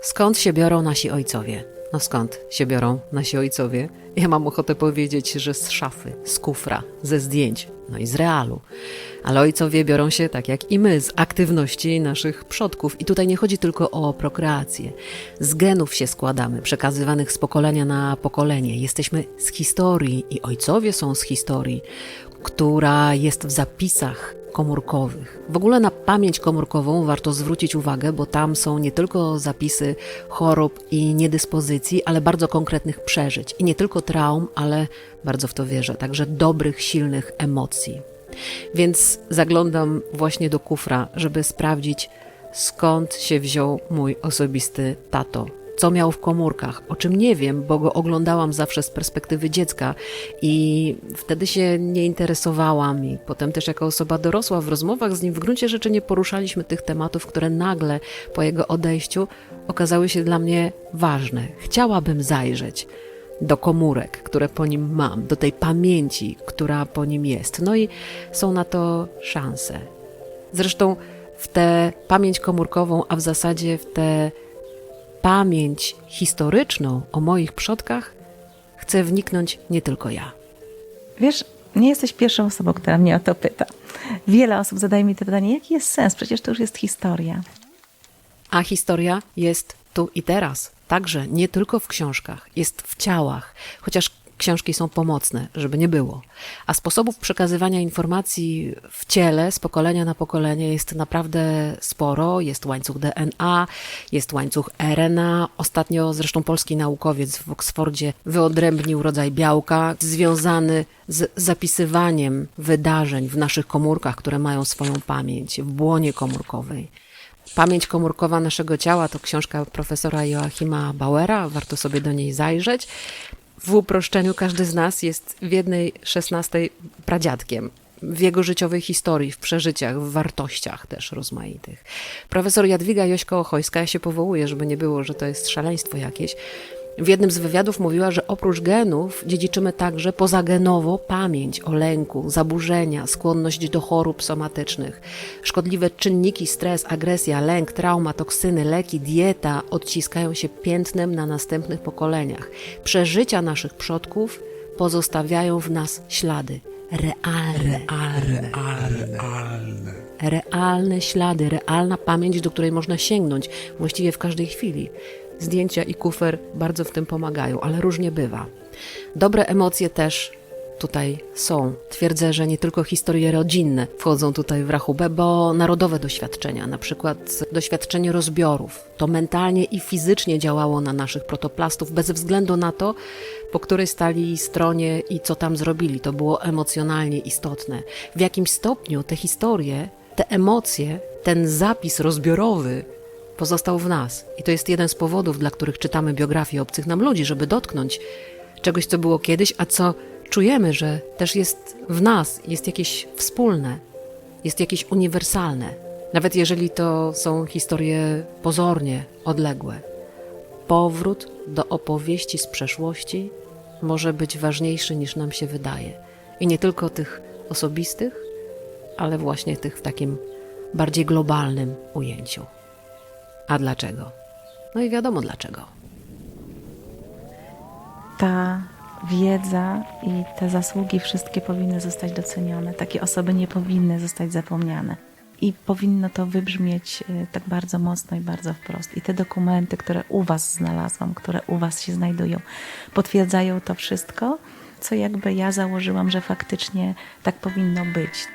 Skąd się biorą nasi ojcowie? No skąd się biorą nasi ojcowie? Ja mam ochotę powiedzieć, że z szafy, z kufra, ze zdjęć, no i z realu. Ale ojcowie biorą się, tak jak i my, z aktywności naszych przodków. I tutaj nie chodzi tylko o prokreację. Z genów się składamy, przekazywanych z pokolenia na pokolenie. Jesteśmy z historii i ojcowie są z historii, która jest w zapisach komórkowych. W ogóle na pamięć komórkową warto zwrócić uwagę, bo tam są nie tylko zapisy chorób i niedyspozycji, ale bardzo konkretnych przeżyć. I nie tylko traum, ale bardzo w to wierzę, także dobrych, silnych emocji. Więc zaglądam właśnie do kufra, żeby sprawdzić, skąd się wziął mój osobisty tato. Co miał w komórkach, o czym nie wiem, bo go oglądałam zawsze z perspektywy dziecka i wtedy się nie interesowałam. I potem też jako osoba dorosła w rozmowach z nim w gruncie rzeczy nie poruszaliśmy tych tematów, które nagle po jego odejściu okazały się dla mnie ważne. Chciałabym zajrzeć do komórek, które po nim mam, do tej pamięci, która po nim jest. No i są na to szanse. Zresztą w tę pamięć komórkową, a w zasadzie w tę pamięć historyczną o moich przodkach chcę wniknąć nie tylko ja. Wiesz, nie jesteś pierwszą osobą, która mnie o to pyta. Wiele osób zadaje mi to pytanie, jaki jest sens? Przecież to już jest historia. A historia jest tu i teraz. Także nie tylko w książkach, jest w ciałach, chociaż książki są pomocne, żeby nie było. A sposobów przekazywania informacji w ciele z pokolenia na pokolenie jest naprawdę sporo. Jest łańcuch DNA, jest łańcuch RNA. Ostatnio zresztą polski naukowiec w Oksfordzie wyodrębnił rodzaj białka związany z zapisywaniem wydarzeń w naszych komórkach, które mają swoją pamięć w błonie komórkowej. Pamięć komórkowa naszego ciała to książka profesora Joachima Bauera, warto sobie do niej zajrzeć. W uproszczeniu każdy z nas jest w jednej szesnastej pradziadkiem. W jego życiowej historii, w przeżyciach, w wartościach też rozmaitych. Profesor Jadwiga Jośko-Ochojska, ja się powołuję, żeby nie było, że to jest szaleństwo jakieś, w jednym z wywiadów mówiła, że oprócz genów dziedziczymy także pozagenowo pamięć o lęku, zaburzenia, skłonność do chorób somatycznych. Szkodliwe czynniki, stres, agresja, lęk, trauma, toksyny, leki, dieta odciskają się piętnem na następnych pokoleniach. Przeżycia naszych przodków pozostawiają w nas ślady. Realne, realne, realne ślady, realna pamięć, do której można sięgnąć właściwie w każdej chwili. Zdjęcia i kufer bardzo w tym pomagają, ale różnie bywa. Dobre emocje też tutaj są. Twierdzę, że nie tylko historie rodzinne wchodzą tutaj w rachubę, bo narodowe doświadczenia, na przykład doświadczenie rozbiorów, to mentalnie i fizycznie działało na naszych protoplastów, bez względu na to, po której stali stronie i co tam zrobili. To było emocjonalnie istotne. W jakimś stopniu te historie, te emocje, ten zapis rozbiorowy pozostał w nas. I to jest jeden z powodów, dla których czytamy biografie obcych nam ludzi, żeby dotknąć czegoś, co było kiedyś, a co czujemy, że też jest w nas, jest jakieś wspólne, jest jakieś uniwersalne. Nawet jeżeli to są historie pozornie odległe. Powrót do opowieści z przeszłości może być ważniejszy niż nam się wydaje. I nie tylko tych osobistych, ale właśnie tych w takim bardziej globalnym ujęciu. A dlaczego? No i wiadomo dlaczego. Ta wiedza i te zasługi wszystkie powinny zostać docenione. Takie osoby nie powinny zostać zapomniane. I powinno to wybrzmieć y, tak bardzo mocno i bardzo wprost. I te dokumenty, które u Was znalazłam, które u Was się znajdują, potwierdzają to wszystko, co jakby ja założyłam, że faktycznie tak powinno być.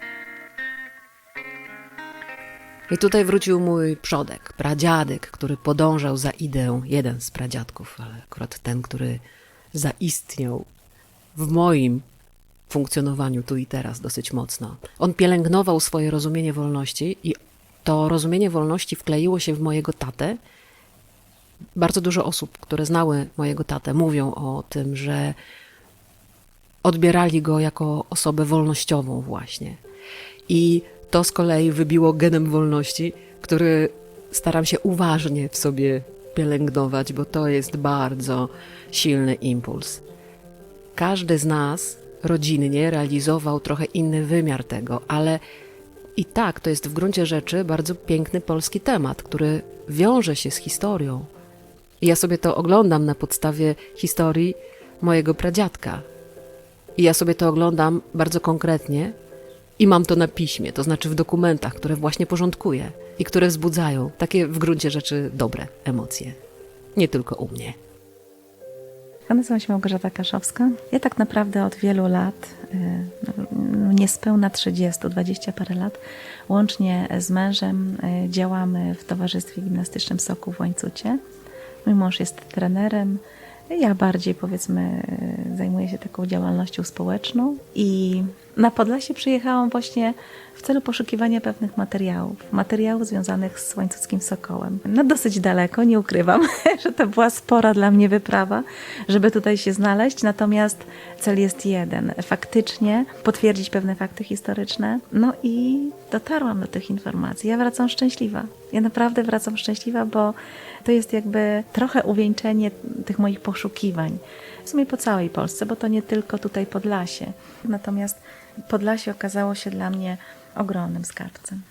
I tutaj wrócił mój przodek, pradziadek, który podążał za ideą, jeden z pradziadków, ale akurat ten, który zaistniał w moim funkcjonowaniu tu i teraz dosyć mocno. On pielęgnował swoje rozumienie wolności i to rozumienie wolności wkleiło się w mojego tatę. Bardzo dużo osób, które znały mojego tatę, mówią o tym, że odbierali go jako osobę wolnościową właśnie. I to z kolei wybiło genem wolności, który staram się uważnie w sobie pielęgnować, bo to jest bardzo silny impuls. Każdy z nas rodzinnie realizował trochę inny wymiar tego, ale i tak to jest w gruncie rzeczy bardzo piękny polski temat, który wiąże się z historią, ja sobie to oglądam na podstawie historii mojego pradziadka. I ja sobie to oglądam bardzo konkretnie i mam to na piśmie, to znaczy w dokumentach, które właśnie porządkuję i które wzbudzają takie w gruncie rzeczy dobre emocje. Nie tylko u mnie. Ja nazywam się Małgorzata Kaszowska. Ja tak naprawdę od wielu lat, y, no, niespełna 30, 20 parę lat, łącznie z mężem y, działamy w Towarzystwie Gimnastycznym Soku w Łańcucie. Mój mąż jest trenerem, ja bardziej powiedzmy y, zajmuję się taką działalnością społeczną i na Podlasie przyjechałam właśnie w celu poszukiwania pewnych materiałów, materiałów związanych z łańcuckim sokołem. No dosyć daleko, nie ukrywam, że to była spora dla mnie wyprawa, żeby tutaj się znaleźć, natomiast cel jest jeden, faktycznie potwierdzić pewne fakty historyczne, no i dotarłam do tych informacji. Ja wracam szczęśliwa. Ja naprawdę wracam szczęśliwa, bo to jest jakby trochę uwieńczenie tych moich poszukiwań. W sumie po całej Polsce, bo to nie tylko tutaj Podlasie. Natomiast Podlasie okazało się dla mnie ogromnym skarbcem.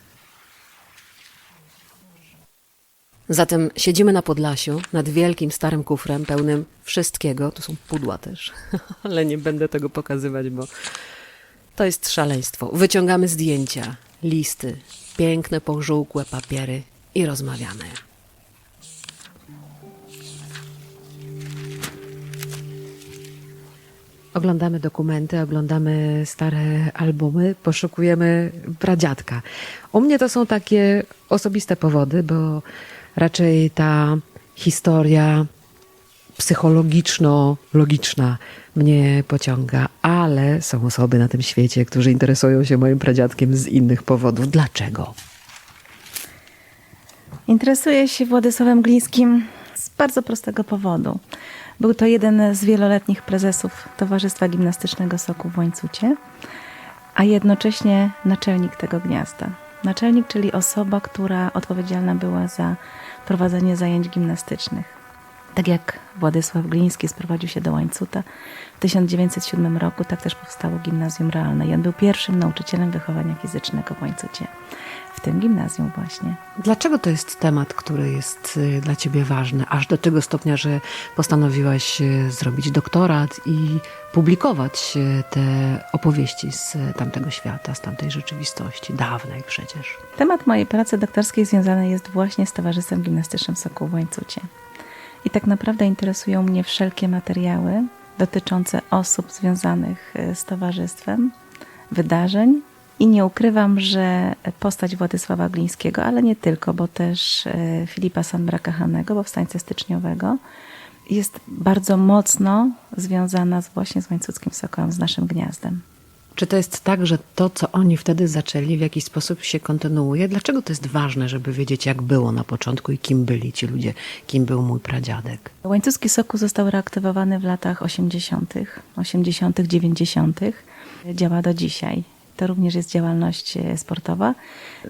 Zatem siedzimy na Podlasiu nad wielkim starym kufrem pełnym wszystkiego. Tu są pudła też, ale nie będę tego pokazywać, bo to jest szaleństwo. Wyciągamy zdjęcia, listy, piękne, pożółkłe papiery i rozmawiamy. Oglądamy dokumenty, oglądamy stare albumy, poszukujemy pradziadka. U mnie to są takie osobiste powody, bo raczej ta historia psychologiczno-logiczna mnie pociąga, ale są osoby na tym świecie, którzy interesują się moim pradziadkiem z innych powodów. Dlaczego? Interesuję się Władysławem Glińskim z bardzo prostego powodu. Był to jeden z wieloletnich prezesów Towarzystwa Gimnastycznego Soku w Łańcucie, a jednocześnie naczelnik tego gniazda. Naczelnik, czyli osoba, która odpowiedzialna była za prowadzenie zajęć gimnastycznych. Tak jak Władysław Gliński sprowadził się do Łańcuta w 1907 roku, tak też powstało Gimnazjum Realne. I on był pierwszym nauczycielem wychowania fizycznego w Łańcucie. Tym gimnazjum właśnie. Dlaczego to jest temat, który jest y, dla ciebie ważny, aż do tego stopnia, że postanowiłaś y, zrobić doktorat i publikować y, te opowieści z tamtego świata, z tamtej rzeczywistości, dawnej przecież? Temat mojej pracy doktorskiej związany jest właśnie z Towarzystwem Gimnastycznym Sokół w Łańcucie. I tak naprawdę interesują mnie wszelkie materiały dotyczące osób związanych z towarzystwem, wydarzeń. I nie ukrywam, że postać Władysława Glińskiego, ale nie tylko, bo też e, Filipa Sanbraka-Hanego, powstańcy styczniowego, jest bardzo mocno związana z, właśnie z łańcuckim sokołem, z naszym gniazdem. Czy to jest tak, że to, co oni wtedy zaczęli, w jakiś sposób się kontynuuje? Dlaczego to jest ważne, żeby wiedzieć, jak było na początku i kim byli ci ludzie, kim był mój pradziadek? Łańcuski soku został reaktywowany w latach 80., 80., 90. Działa do dzisiaj. To również jest działalność e, sportowa,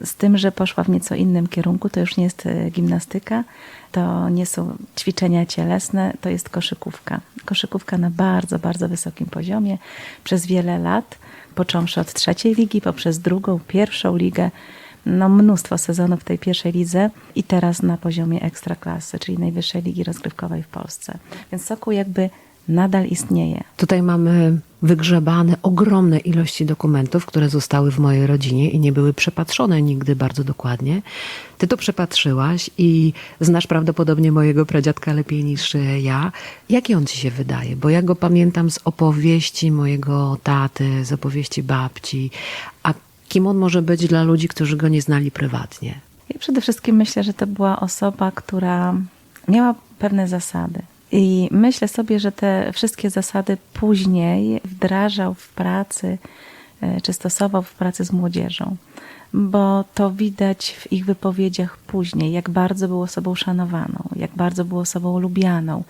z tym, że poszła w nieco innym kierunku. To już nie jest e, gimnastyka, to nie są ćwiczenia cielesne, to jest koszykówka. Koszykówka na bardzo, bardzo wysokim poziomie przez wiele lat, począwszy od trzeciej ligi, poprzez drugą, pierwszą ligę, no mnóstwo sezonów w tej pierwszej lidze i teraz na poziomie ekstraklasy, czyli najwyższej ligi rozgrywkowej w Polsce. Więc Sokół jakby nadal istnieje. Tutaj mamy wygrzebane ogromne ilości dokumentów, które zostały w mojej rodzinie i nie były przepatrzone nigdy bardzo dokładnie. Ty to przepatrzyłaś i znasz prawdopodobnie mojego pradziadka lepiej niż ja. Jaki on ci się wydaje? Bo ja go pamiętam z opowieści mojego taty, z opowieści babci. A kim on może być dla ludzi, którzy go nie znali prywatnie? Ja przede wszystkim myślę, że to była osoba, która miała pewne zasady. I myślę sobie, że te wszystkie zasady później wdrażał w pracy, e, czy stosował w pracy z młodzieżą, bo to widać w ich wypowiedziach później, jak bardzo był osobą szanowaną, jak bardzo był osobą lubianą.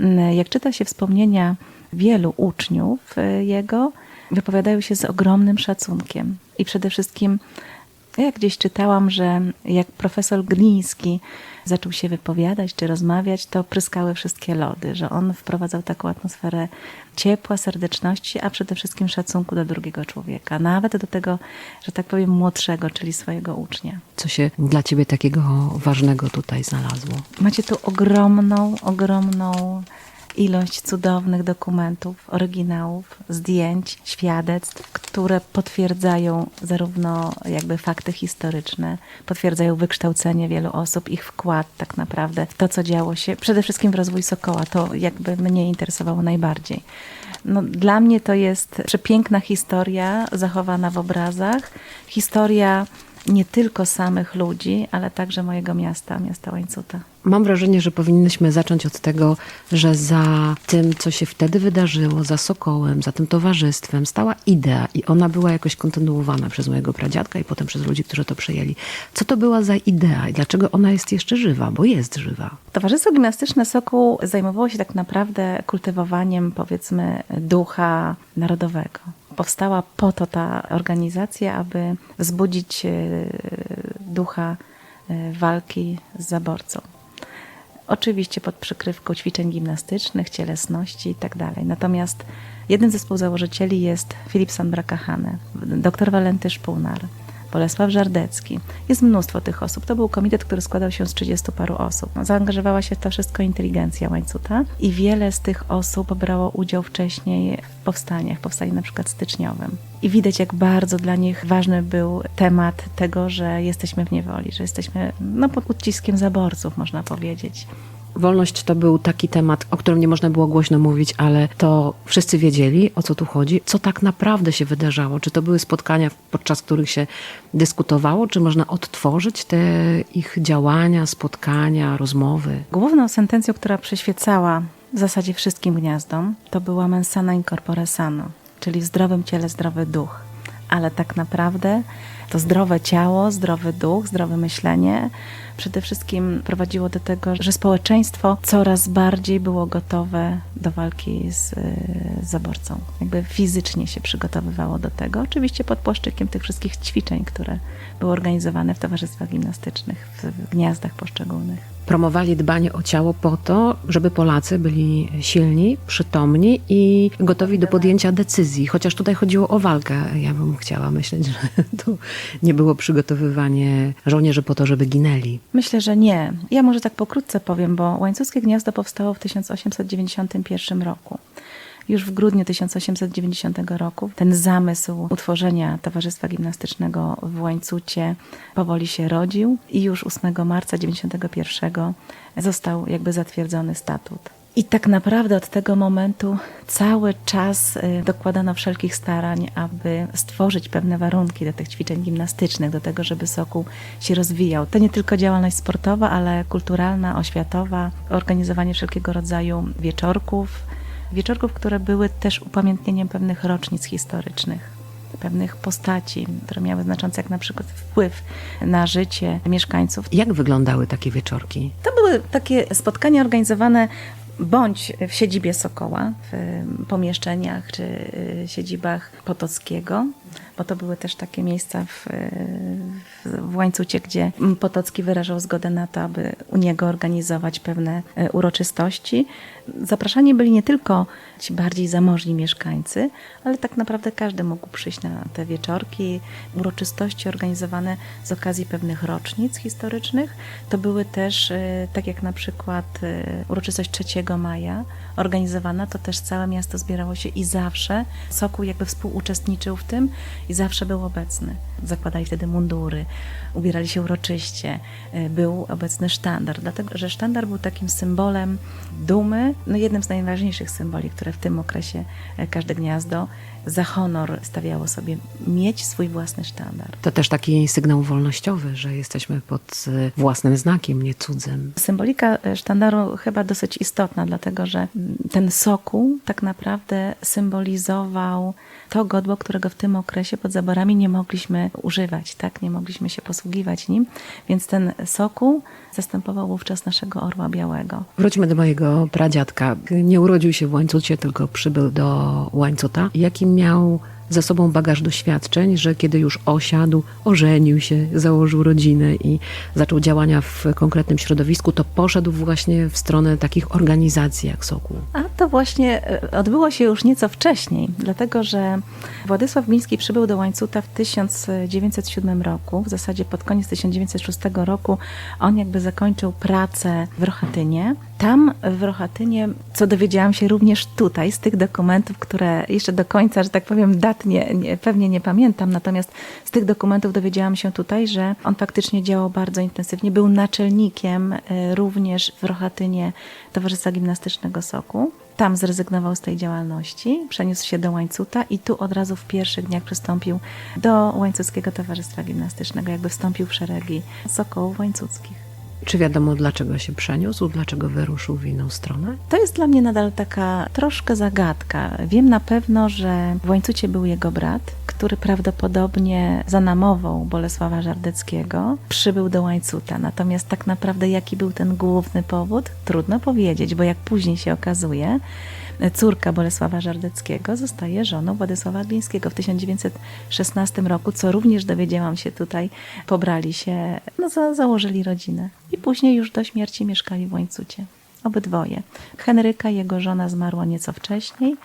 Mm, Jak czyta się wspomnienia wielu uczniów e, jego, wypowiadają się z ogromnym szacunkiem i przede wszystkim Ja gdzieś czytałam, że jak profesor Gliński zaczął się wypowiadać czy rozmawiać, to pryskały wszystkie lody, że on wprowadzał taką atmosferę ciepła, serdeczności, a przede wszystkim szacunku do drugiego człowieka, nawet do tego, że tak powiem, młodszego, czyli swojego ucznia. Co się dla ciebie takiego ważnego tutaj znalazło? Macie tu ogromną, ogromną ilość cudownych dokumentów, oryginałów, zdjęć, świadectw, które potwierdzają zarówno jakby fakty historyczne, potwierdzają wykształcenie wielu osób, ich wkład tak naprawdę w to, co działo się, przede wszystkim w rozwój Sokoła. To jakby mnie interesowało najbardziej. No, dla mnie to jest przepiękna historia zachowana w obrazach, historia nie tylko samych ludzi, ale także mojego miasta, miasta Łańcuta. Mam wrażenie, że powinnyśmy zacząć od tego, że za tym, co się wtedy wydarzyło, za Sokołem, za tym towarzystwem, stała idea i ona była jakoś kontynuowana przez mojego pradziadka i potem przez ludzi, którzy to przejęli. Co to była za idea i dlaczego ona jest jeszcze żywa? Bo jest żywa. Towarzystwo Gimnastyczne Sokół zajmowało się tak naprawdę kultywowaniem, powiedzmy, ducha narodowego. Powstała po to ta organizacja, aby wzbudzić e, ducha e, walki z zaborcą. Oczywiście pod przykrywką ćwiczeń gimnastycznych, cielesności i tak. Natomiast jednym ze współzałożycieli jest Filip Sandbraka-Hane, dr Walenty Szpulnar, Bolesław Żardecki. Jest mnóstwo tych osób. To był komitet, który składał się z 30 paru osób. Zaangażowała się w to wszystko inteligencja Łańcuta i wiele z tych osób brało udział wcześniej w powstaniach, powstaniu na przykład styczniowym. I widać, jak bardzo dla nich ważny był temat tego, że jesteśmy w niewoli, że jesteśmy no, pod uciskiem zaborców, można powiedzieć. Wolność to był taki temat, o którym nie można było głośno mówić, ale to wszyscy wiedzieli, o co tu chodzi, co tak naprawdę się wydarzało. Czy to były spotkania, podczas których się dyskutowało, czy można odtworzyć te ich działania, spotkania, rozmowy? Główną sentencją, która przyświecała w zasadzie wszystkim gniazdom, to była mensana in corpore sano, czyli w zdrowym ciele zdrowy duch. Ale tak naprawdę to zdrowe ciało, zdrowy duch, zdrowe myślenie przede wszystkim prowadziło do tego, że społeczeństwo coraz bardziej było gotowe do walki z, y, zaborcą. Jakby fizycznie się przygotowywało do tego, oczywiście pod płaszczykiem tych wszystkich ćwiczeń, które były organizowane w towarzystwach gimnastycznych, w gniazdach poszczególnych. Promowali dbanie o ciało po to, żeby Polacy byli silni, przytomni i gotowi do podjęcia decyzji. Chociaż tutaj chodziło o walkę. Ja bym chciała myśleć, że to nie było przygotowywanie żołnierzy po to, żeby ginęli. Myślę, że nie. Ja może tak pokrótce powiem, bo Łańcuckie Gniazdo powstało w 1891 roku. Już w grudniu 1890 roku ten zamysł utworzenia Towarzystwa Gimnastycznego w Łańcucie powoli się rodził i już 8 marca 1991 został jakby zatwierdzony statut. I tak naprawdę od tego momentu cały czas y, dokładano wszelkich starań, aby stworzyć pewne warunki do tych ćwiczeń gimnastycznych, do tego, żeby Sokół się rozwijał. To nie tylko działalność sportowa, ale kulturalna, oświatowa, organizowanie wszelkiego rodzaju wieczorków, wieczorków, które były też upamiętnieniem pewnych rocznic historycznych, pewnych postaci, które miały znaczący jak na przykład wpływ na życie mieszkańców. Jak wyglądały takie wieczorki? To były takie spotkania organizowane bądź w siedzibie Sokoła, w pomieszczeniach czy y, siedzibach Potockiego, bo to były też takie miejsca w, w, w Łańcucie, gdzie Potocki wyrażał zgodę na to, aby u niego organizować pewne y, uroczystości. Zapraszani byli nie tylko ci bardziej zamożni mieszkańcy, ale tak naprawdę każdy mógł przyjść na te wieczorki, uroczystości organizowane z okazji pewnych rocznic historycznych. To były też, y, tak jak na przykład uroczystość 3 maja organizowana, to też całe miasto zbierało się i zawsze Sokół jakby współuczestniczył w tym i zawsze był obecny. Zakładali wtedy mundury, ubierali się uroczyście, y, był obecny sztandar, dlatego że sztandar był takim symbolem dumy, no jednym z najważniejszych symboli, które w tym okresie y, każde gniazdo za honor stawiało sobie mieć swój własny sztandar. To też taki sygnał wolnościowy, że jesteśmy pod e, własnym znakiem, nie cudzym. Symbolika e, sztandaru chyba dosyć istotna, dlatego że mm, ten sokół tak naprawdę symbolizował to godło, którego w tym okresie pod zaborami nie mogliśmy używać, tak? Nie mogliśmy się posługiwać nim, więc ten sokół zastępował wówczas naszego orła białego. Wróćmy do mojego pradziadka. Nie urodził się w Łańcucie, tylko przybył do Łańcuta. Jaki miał za sobą bagaż doświadczeń, że kiedy już osiadł, ożenił się, założył rodzinę i zaczął działania w konkretnym środowisku, to poszedł właśnie w stronę takich organizacji jak Sokół. A to właśnie e, odbyło się już nieco wcześniej, dlatego że Władysław Gliński przybył do Łańcuta w 1907 roku, w zasadzie pod koniec 1906 roku on jakby zakończył pracę w Rochatynie. Tam w Rochatynie, co dowiedziałam się również tutaj z tych dokumentów, które jeszcze do końca, że tak powiem, dat nie, nie, pewnie nie pamiętam, natomiast z tych dokumentów dowiedziałam się tutaj, że on faktycznie działał bardzo intensywnie. Był naczelnikiem e, również w Rochatynie Towarzystwa Gimnastycznego Soku. Tam zrezygnował z tej działalności, przeniósł się do Łańcuta i tu od razu w pierwszych dniach przystąpił do Łańcuckiego Towarzystwa Gimnastycznego, jakby wstąpił w szeregi sokołów łańcuckich. Czy wiadomo, dlaczego się przeniósł, dlaczego wyruszył w inną stronę? To jest dla mnie nadal taka troszkę zagadka. Wiem na pewno, że w Łańcucie był jego brat, który prawdopodobnie za namową Bolesława Żardeckiego przybył do Łańcuta. Natomiast tak naprawdę jaki był ten główny powód? Trudno powiedzieć, bo jak później się okazuje, córka Bolesława Żardeckiego zostaje żoną Władysława Glińskiego w 1916 roku, co również dowiedziałam się tutaj, pobrali się, no za, założyli rodzinę i później już do śmierci mieszkali w Łańcucie. Obydwoje. Henryka, jego żona, zmarła nieco wcześniej,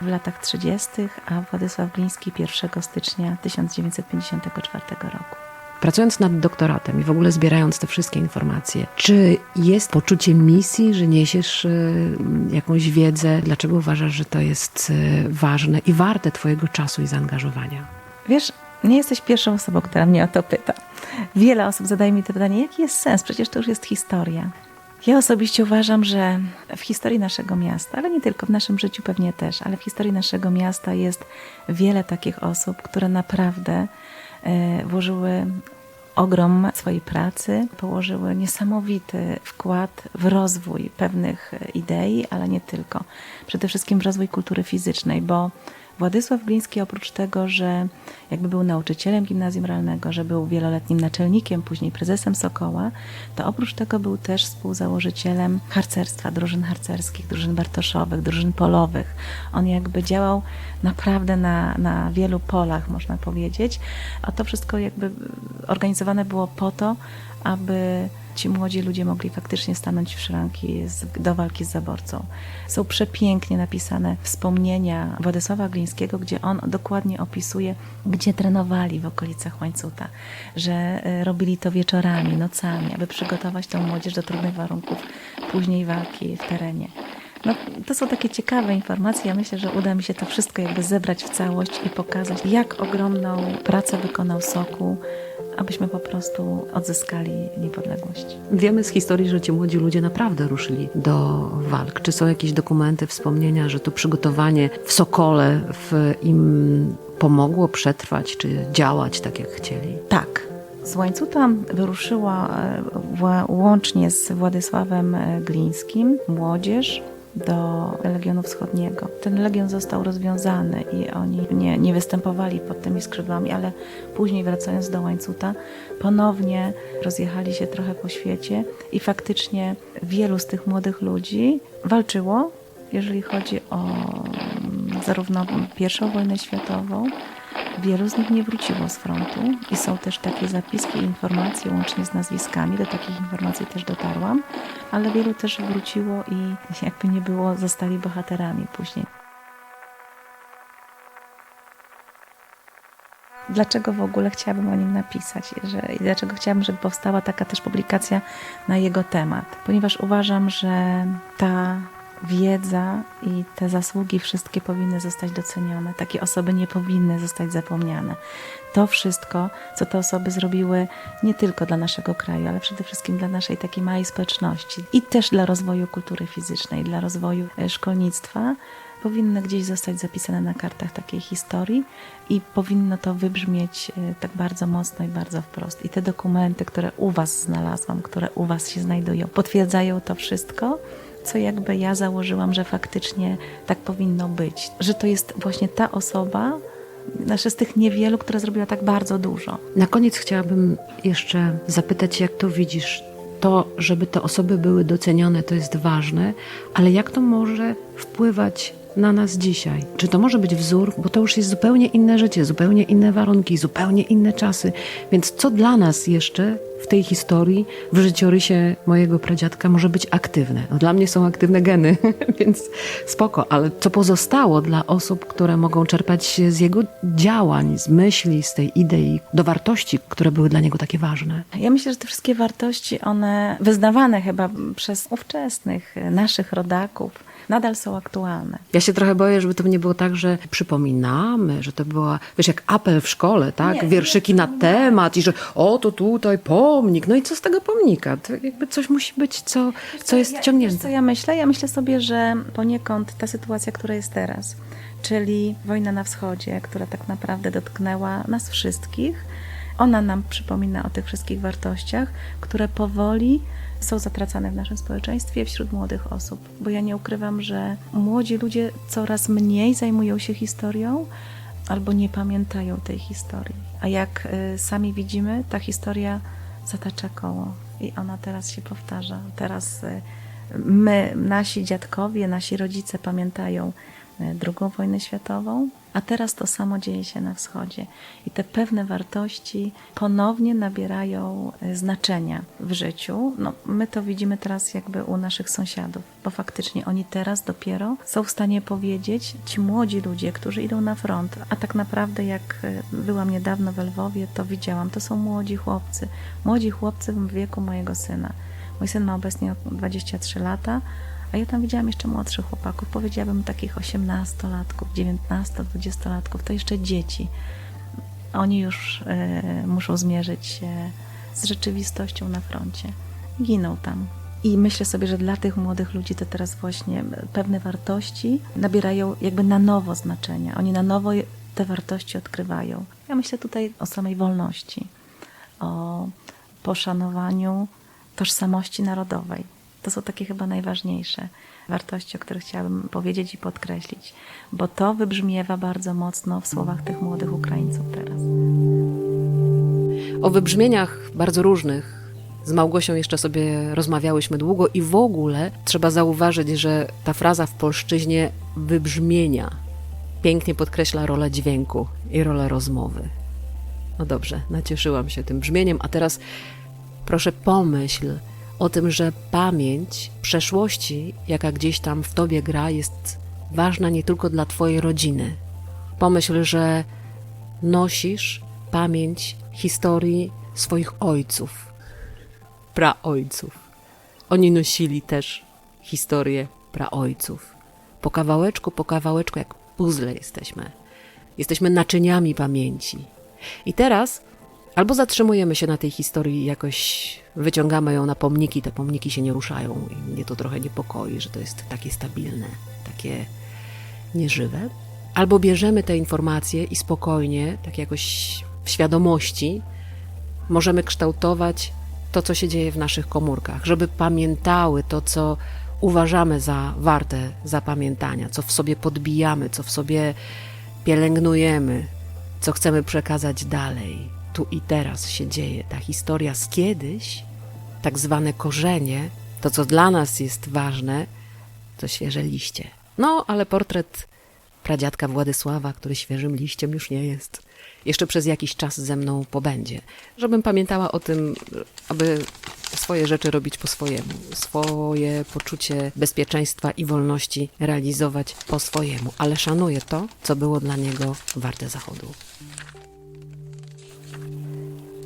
w latach 30., a Władysław Gliński 1 stycznia 1954 roku. Pracując nad doktoratem i w ogóle zbierając te wszystkie informacje, czy jest poczucie misji, że niesiesz y, jakąś wiedzę? Dlaczego uważasz, że to jest y, ważne i warte Twojego czasu i zaangażowania? Wiesz, nie jesteś pierwszą osobą, która mnie o to pyta. Wiele osób zadaje mi to pytanie, jaki jest sens? Przecież to już jest historia. Ja osobiście uważam, że w historii naszego miasta, ale nie tylko w naszym życiu pewnie też, ale w historii naszego miasta jest wiele takich osób, które naprawdę e, włożyły ogrom swojej pracy, położyły niesamowity wkład w rozwój pewnych e, idei, ale nie tylko. Przede wszystkim w rozwój kultury fizycznej, bo Władysław Gliński oprócz tego, że jakby był nauczycielem gimnazjum realnego, że był wieloletnim naczelnikiem, później prezesem Sokoła, to oprócz tego był też współzałożycielem harcerstwa, drużyn harcerskich, drużyn bartoszowych, drużyn polowych. On jakby działał naprawdę na, na wielu polach, można powiedzieć. A to wszystko jakby organizowane było po to, aby ci młodzi ludzie mogli faktycznie stanąć w szranki do walki z zaborcą. Są przepięknie napisane wspomnienia Władysława Glińskiego, gdzie on dokładnie opisuje, gdzie trenowali w okolicach Łańcuta, że e, robili to wieczorami, nocami, aby przygotować tą młodzież do trudnych warunków później walki w terenie. No, to są takie ciekawe informacje. Ja myślę, że uda mi się to wszystko jakby zebrać w całość i pokazać, jak ogromną pracę wykonał Sokół, abyśmy po prostu odzyskali niepodległość. Wiemy z historii, że ci młodzi ludzie naprawdę ruszyli do walk. Czy są jakieś dokumenty, wspomnienia, że to przygotowanie w Sokole w im pomogło przetrwać, czy działać tak, jak chcieli? Tak. Z Łańcuta wyruszyła e, łącznie z Władysławem e, Glińskim młodzież do Legionu Wschodniego. Ten legion został rozwiązany i oni nie, nie występowali pod tymi skrzydłami, ale później wracając do Łańcuta ponownie rozjechali się trochę po świecie i faktycznie wielu z tych młodych ludzi walczyło, jeżeli chodzi o zarówno pierwszą wojnę światową, Wielu z nich nie wróciło z frontu i są też takie zapiski i informacje łącznie z nazwiskami. Do takich informacji też dotarłam, ale wielu też wróciło i jakby nie było, zostali bohaterami później. Dlaczego w ogóle chciałabym o nim napisać? Że, I dlaczego chciałabym, żeby powstała taka też publikacja na jego temat? Ponieważ uważam, że ta wiedza i te zasługi wszystkie powinny zostać docenione. Takie osoby nie powinny zostać zapomniane. To wszystko, co te osoby zrobiły nie tylko dla naszego kraju, ale przede wszystkim dla naszej takiej małej społeczności i też dla rozwoju kultury fizycznej, dla rozwoju e, szkolnictwa, powinny gdzieś zostać zapisane na kartach takiej historii i powinno to wybrzmieć e, tak bardzo mocno i bardzo wprost. I te dokumenty, które u Was znalazłam, które u Was się znajdują, potwierdzają to wszystko co jakby ja założyłam, że faktycznie tak powinno być. Że to jest właśnie ta osoba, nasze z tych niewielu, która zrobiła tak bardzo dużo. Na koniec chciałabym jeszcze zapytać, jak to widzisz? To, żeby te osoby były docenione, to jest ważne, ale jak to może wpływać na nas dzisiaj? Czy to może być wzór? Bo to już jest zupełnie inne życie, zupełnie inne warunki, zupełnie inne czasy. Więc co dla nas jeszcze w tej historii, w życiorysie mojego pradziadka może być aktywne? No dla mnie są aktywne geny, więc spoko, ale co pozostało dla osób, które mogą czerpać z jego działań, z myśli, z tej idei, do wartości, które były dla niego takie ważne? Ja myślę, że te wszystkie wartości, one wyznawane chyba przez ówczesnych naszych rodaków, nadal są aktualne. Ja się trochę boję, żeby to nie było tak, że przypominamy, że to była, wiesz, jak apel w szkole, tak? Nie, Wierszyki na temat i że o, to tutaj pomnik. No i co z tego pomnika? To jakby coś musi być, co, co jest ja, Wiesz, ciągnięte. co ja myślę? Ja myślę sobie, że poniekąd ta sytuacja, która jest teraz, czyli wojna na wschodzie, która tak naprawdę dotknęła nas wszystkich, ona nam przypomina o tych wszystkich wartościach, które powoli są zatracane w naszym społeczeństwie wśród młodych osób. Bo ja nie ukrywam, że młodzi ludzie coraz mniej zajmują się historią albo nie pamiętają tej historii. A jak y, sami widzimy, ta historia zatacza koło i ona teraz się powtarza. Teraz y, my, nasi dziadkowie, nasi rodzice pamiętają y, II wojnę światową, a teraz to samo dzieje się na wschodzie. I te pewne wartości ponownie nabierają y, znaczenia w życiu. No, my to widzimy teraz jakby u naszych sąsiadów, bo faktycznie oni teraz dopiero są w stanie powiedzieć, ci młodzi ludzie, którzy idą na front, a tak naprawdę jak y, byłam niedawno w Lwowie, to widziałam, to są młodzi chłopcy. Młodzi chłopcy w wieku mojego syna. Mój syn ma obecnie 23 lata, a ja tam widziałam jeszcze młodszych chłopaków, powiedziałabym takich 18-latków, 19-20-latków, to jeszcze dzieci. Oni już e, muszą zmierzyć się z rzeczywistością na froncie. Giną tam. I myślę sobie, że dla tych młodych ludzi to teraz właśnie pewne wartości nabierają jakby na nowo znaczenia. Oni na nowo te wartości odkrywają. Ja myślę tutaj o samej wolności, o poszanowaniu tożsamości narodowej. To są takie chyba najważniejsze wartości, o których chciałabym powiedzieć i podkreślić, bo to wybrzmiewa bardzo mocno w słowach tych młodych Ukraińców teraz. O wybrzmieniach bardzo różnych z Małgosią jeszcze sobie rozmawiałyśmy długo i w ogóle trzeba zauważyć, że ta fraza w polszczyźnie wybrzmienia pięknie podkreśla rolę dźwięku i rolę rozmowy. No dobrze, nacieszyłam się tym brzmieniem, a teraz proszę pomyśl o tym, że pamięć przeszłości, jaka gdzieś tam w tobie gra, jest ważna nie tylko dla twojej rodziny. Pomyśl, że nosisz pamięć historii swoich ojców, praojców. Oni nosili też historię praojców. Po kawałeczku, po kawałeczku, jak puzzle jesteśmy. Jesteśmy naczyniami pamięci. I teraz albo zatrzymujemy się na tej historii i jakoś wyciągamy ją na pomniki, te pomniki się nie ruszają i mnie to trochę niepokoi, że to jest takie stabilne, takie nieżywe. Albo bierzemy te informacje i spokojnie, tak jakoś w świadomości, możemy kształtować to, co się dzieje w naszych komórkach, żeby pamiętały to, co uważamy za warte zapamiętania, co w sobie podbijamy, co w sobie pielęgnujemy, co chcemy przekazać dalej. Tu i teraz się dzieje ta historia z kiedyś, tak zwane korzenie, to co dla nas jest ważne, to świeże liście. No, ale portret pradziadka Władysława, który świeżym liściem już nie jest, jeszcze przez jakiś czas ze mną pobędzie. Żebym pamiętała o tym, aby swoje rzeczy robić po swojemu, swoje poczucie bezpieczeństwa i wolności realizować po swojemu, ale szanuję to, co było dla niego warte zachodu.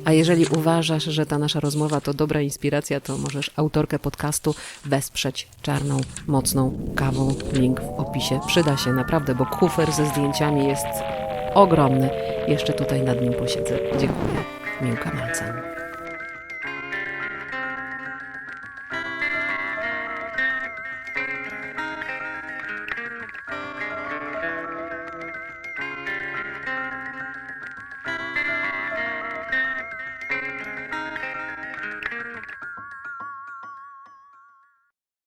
A jeżeli uważasz, że ta nasza rozmowa to dobra inspiracja, to możesz autorkę podcastu wesprzeć czarną, mocną kawą. Link w opisie. Przyda się naprawdę, bo kufer ze zdjęciami jest ogromny. Jeszcze tutaj nad nim posiedzę. Dziękuję. Miłka Malcen.